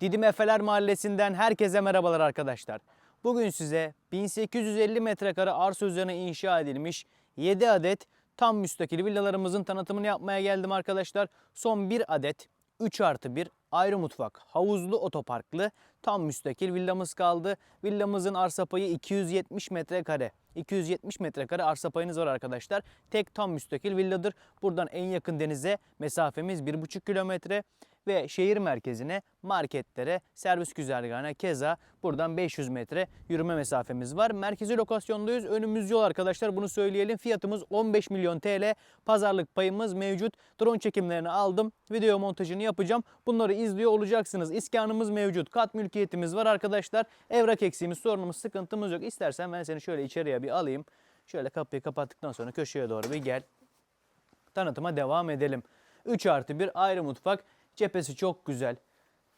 Didim Efeler Mahallesi'nden herkese merhabalar arkadaşlar. Bugün size 1850 metrekare arsa üzerine inşa edilmiş 7 adet tam müstakil villalarımızın tanıtımını yapmaya geldim arkadaşlar. Son 1 adet 3 artı 1 ayrı mutfak, havuzlu otoparklı tam müstakil villamız kaldı. Villamızın arsa payı 270 metrekare. 270 metrekare arsa payınız var arkadaşlar. Tek tam müstakil villadır. Buradan en yakın denize mesafemiz 1,5 kilometre ve şehir merkezine, marketlere, servis güzergahına keza buradan 500 metre yürüme mesafemiz var. Merkezi lokasyondayız. Önümüz yol arkadaşlar bunu söyleyelim. Fiyatımız 15 milyon TL. Pazarlık payımız mevcut. Drone çekimlerini aldım. Video montajını yapacağım. Bunları izliyor olacaksınız. İskanımız mevcut. Kat mülkiyetimiz var arkadaşlar. Evrak eksiğimiz, sorunumuz, sıkıntımız yok. İstersen ben seni şöyle içeriye bir alayım. Şöyle kapıyı kapattıktan sonra köşeye doğru bir gel. Tanıtıma devam edelim. 3 artı 1 ayrı mutfak. Cephesi çok güzel.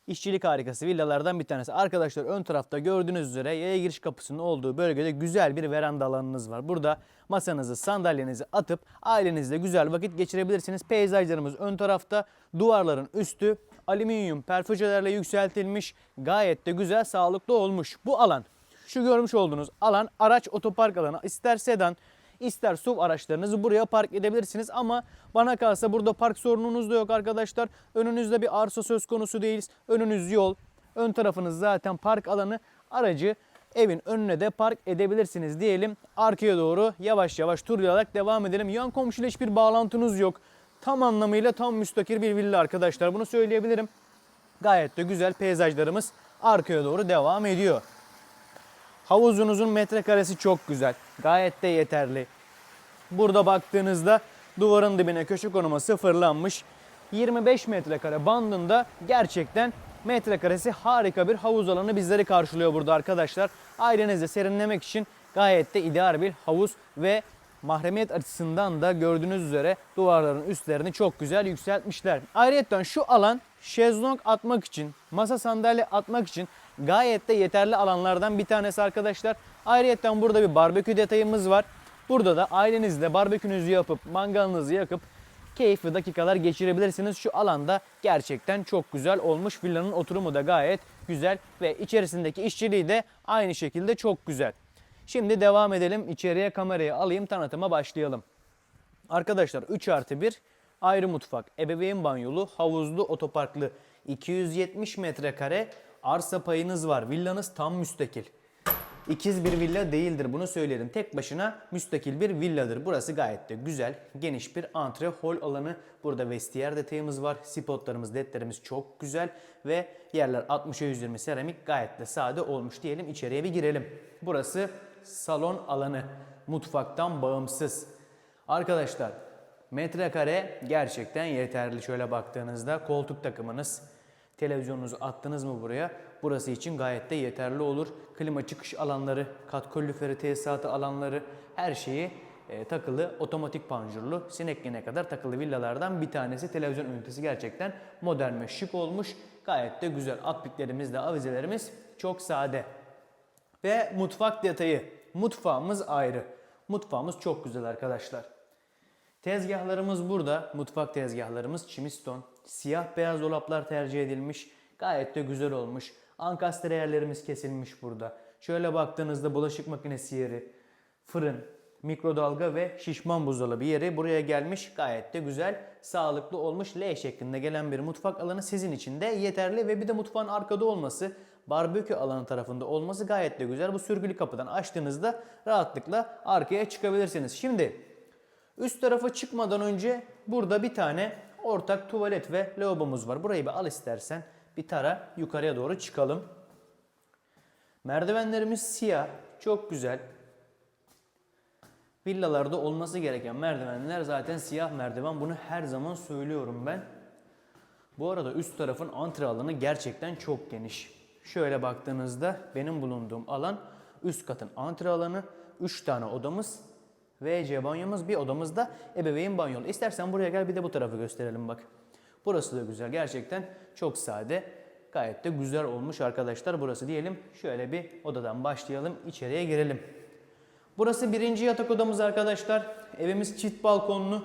İşçilik harikası villalardan bir tanesi. Arkadaşlar ön tarafta gördüğünüz üzere yaya giriş kapısının olduğu bölgede güzel bir veranda alanınız var. Burada masanızı, sandalyenizi atıp ailenizle güzel vakit geçirebilirsiniz. Peyzajlarımız ön tarafta. Duvarların üstü alüminyum perfüzelerle yükseltilmiş. Gayet de güzel, sağlıklı olmuş. Bu alan, şu görmüş olduğunuz alan araç otopark alanı. İster sedan, İster SUV araçlarınızı buraya park edebilirsiniz ama bana kalsa burada park sorununuz da yok arkadaşlar. Önünüzde bir arsa söz konusu değil. Önünüz yol. Ön tarafınız zaten park alanı. Aracı evin önüne de park edebilirsiniz diyelim. Arkaya doğru yavaş yavaş turlayarak devam edelim. Yan komşuyla hiçbir bağlantınız yok. Tam anlamıyla tam müstakil bir villa arkadaşlar. Bunu söyleyebilirim. Gayet de güzel peyzajlarımız arkaya doğru devam ediyor. Havuzunuzun metrekaresi çok güzel. Gayet de yeterli. Burada baktığınızda duvarın dibine köşe konumu sıfırlanmış. 25 metrekare bandında gerçekten metrekaresi harika bir havuz alanı bizleri karşılıyor burada arkadaşlar. Ailenizle serinlemek için gayet de ideal bir havuz ve mahremiyet açısından da gördüğünüz üzere duvarların üstlerini çok güzel yükseltmişler. Ayrıca şu alan şezlong atmak için, masa sandalye atmak için gayet de yeterli alanlardan bir tanesi arkadaşlar. Ayrıca burada bir barbekü detayımız var. Burada da ailenizle barbekünüzü yapıp mangalınızı yakıp keyifli dakikalar geçirebilirsiniz. Şu alanda gerçekten çok güzel olmuş. Villanın oturumu da gayet güzel ve içerisindeki işçiliği de aynı şekilde çok güzel. Şimdi devam edelim. İçeriye kamerayı alayım tanıtıma başlayalım. Arkadaşlar 3 artı 1 ayrı mutfak, ebeveyn banyolu, havuzlu, otoparklı 270 metrekare arsa payınız var. Villanız tam müstakil. İkiz bir villa değildir bunu söylerim. Tek başına müstakil bir villadır. Burası gayet de güzel, geniş bir antre hol alanı. Burada vestiyer detayımız var. Spotlarımız, ledlerimiz çok güzel ve yerler 60'a 120 seramik gayet de sade olmuş diyelim. İçeriye bir girelim. Burası salon alanı. Mutfaktan bağımsız. Arkadaşlar metrekare gerçekten yeterli. Şöyle baktığınızda koltuk takımınız, televizyonunuzu attınız mı buraya? Burası için gayet de yeterli olur. Klima çıkış alanları, kat kaloriferi tesisatı alanları her şeyi e, takılı, otomatik panjurlu, sinek yine kadar takılı villalardan bir tanesi. Televizyon ünitesi gerçekten modern ve şık olmuş. Gayet de güzel. Apliklerimiz de avizelerimiz çok sade. Ve mutfak detayı. Mutfağımız ayrı. Mutfağımız çok güzel arkadaşlar. Tezgahlarımız burada. Mutfak tezgahlarımız çimiston. Siyah beyaz dolaplar tercih edilmiş. Gayet de güzel olmuş. Ankastre yerlerimiz kesilmiş burada. Şöyle baktığınızda bulaşık makinesi yeri, fırın, mikrodalga ve şişman buzdolabı yeri buraya gelmiş. Gayet de güzel, sağlıklı olmuş. L şeklinde gelen bir mutfak alanı sizin için de yeterli ve bir de mutfağın arkada olması, barbekü alanı tarafında olması gayet de güzel. Bu sürgülü kapıdan açtığınızda rahatlıkla arkaya çıkabilirsiniz. Şimdi üst tarafa çıkmadan önce burada bir tane ortak tuvalet ve lavabomuz var. Burayı bir al istersen bir tara yukarıya doğru çıkalım. Merdivenlerimiz siyah. Çok güzel. Villalarda olması gereken merdivenler zaten siyah merdiven. Bunu her zaman söylüyorum ben. Bu arada üst tarafın antre alanı gerçekten çok geniş. Şöyle baktığınızda benim bulunduğum alan üst katın antre alanı. 3 tane odamız WC banyomuz bir odamızda ebeveyn banyolu. İstersen buraya gel bir de bu tarafı gösterelim bak. Burası da güzel. Gerçekten çok sade. Gayet de güzel olmuş arkadaşlar. Burası diyelim. Şöyle bir odadan başlayalım. içeriye girelim. Burası birinci yatak odamız arkadaşlar. Evimiz çift balkonlu.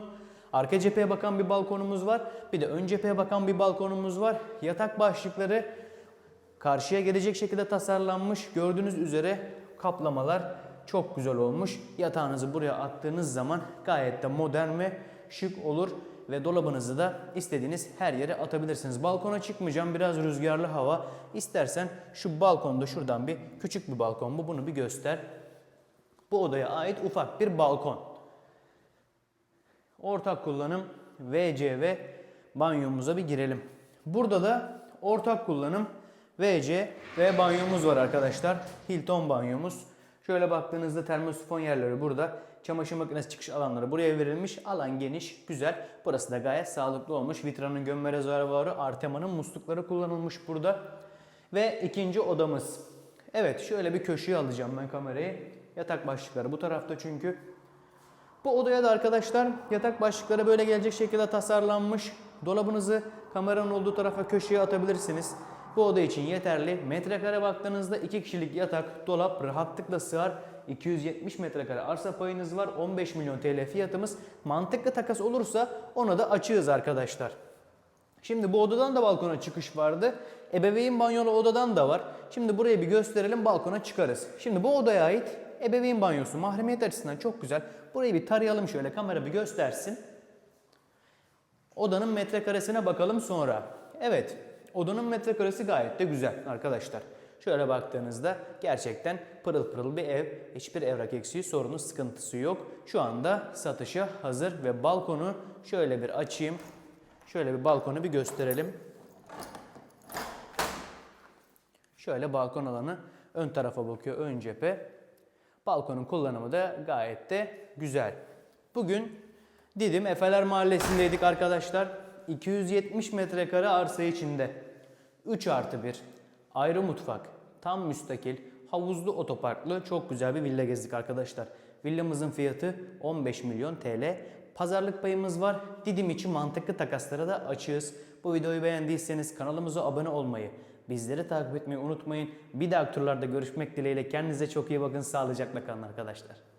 Arka cepheye bakan bir balkonumuz var. Bir de ön cepheye bakan bir balkonumuz var. Yatak başlıkları karşıya gelecek şekilde tasarlanmış. Gördüğünüz üzere kaplamalar çok güzel olmuş. Yatağınızı buraya attığınız zaman gayet de modern ve şık olur ve dolabınızı da istediğiniz her yere atabilirsiniz. Balkona çıkmayacağım biraz rüzgarlı hava. İstersen şu balkonda şuradan bir küçük bir balkon bu bunu bir göster. Bu odaya ait ufak bir balkon. Ortak kullanım WC ve banyomuza bir girelim. Burada da ortak kullanım WC ve banyomuz var arkadaşlar. Hilton banyomuz. Şöyle baktığınızda termosifon yerleri burada. Çamaşır makinesi çıkış alanları buraya verilmiş. Alan geniş, güzel. Burası da gayet sağlıklı olmuş. Vitra'nın gömme rezervuarı, Artema'nın muslukları kullanılmış burada. Ve ikinci odamız. Evet şöyle bir köşeye alacağım ben kamerayı. Yatak başlıkları bu tarafta çünkü. Bu odaya da arkadaşlar yatak başlıkları böyle gelecek şekilde tasarlanmış. Dolabınızı kameranın olduğu tarafa köşeye atabilirsiniz. Bu oda için yeterli. Metrekare baktığınızda 2 kişilik yatak, dolap rahatlıkla sığar. 270 metrekare arsa payınız var. 15 milyon TL fiyatımız. Mantıklı takas olursa ona da açığız arkadaşlar. Şimdi bu odadan da balkona çıkış vardı. Ebeveyn banyolu odadan da var. Şimdi burayı bir gösterelim balkona çıkarız. Şimdi bu odaya ait ebeveyn banyosu mahremiyet açısından çok güzel. Burayı bir tarayalım şöyle kamera bir göstersin. Odanın metrekaresine bakalım sonra. Evet, odanın metrekaresi gayet de güzel arkadaşlar. Şöyle baktığınızda gerçekten pırıl pırıl bir ev. Hiçbir evrak eksiği, sorunu, sıkıntısı yok. Şu anda satışa hazır ve balkonu şöyle bir açayım. Şöyle bir balkonu bir gösterelim. Şöyle balkon alanı ön tarafa bakıyor, ön cephe. Balkonun kullanımı da gayet de güzel. Bugün Didim Efeler Mahallesi'ndeydik arkadaşlar. 270 metrekare arsa içinde 3 artı 1 ayrı mutfak, tam müstakil, havuzlu otoparklı çok güzel bir villa gezdik arkadaşlar. Villamızın fiyatı 15 milyon TL. Pazarlık payımız var. Didim için mantıklı takaslara da açığız. Bu videoyu beğendiyseniz kanalımıza abone olmayı, bizleri takip etmeyi unutmayın. Bir dahaki turlarda görüşmek dileğiyle kendinize çok iyi bakın. Sağlıcakla kalın arkadaşlar.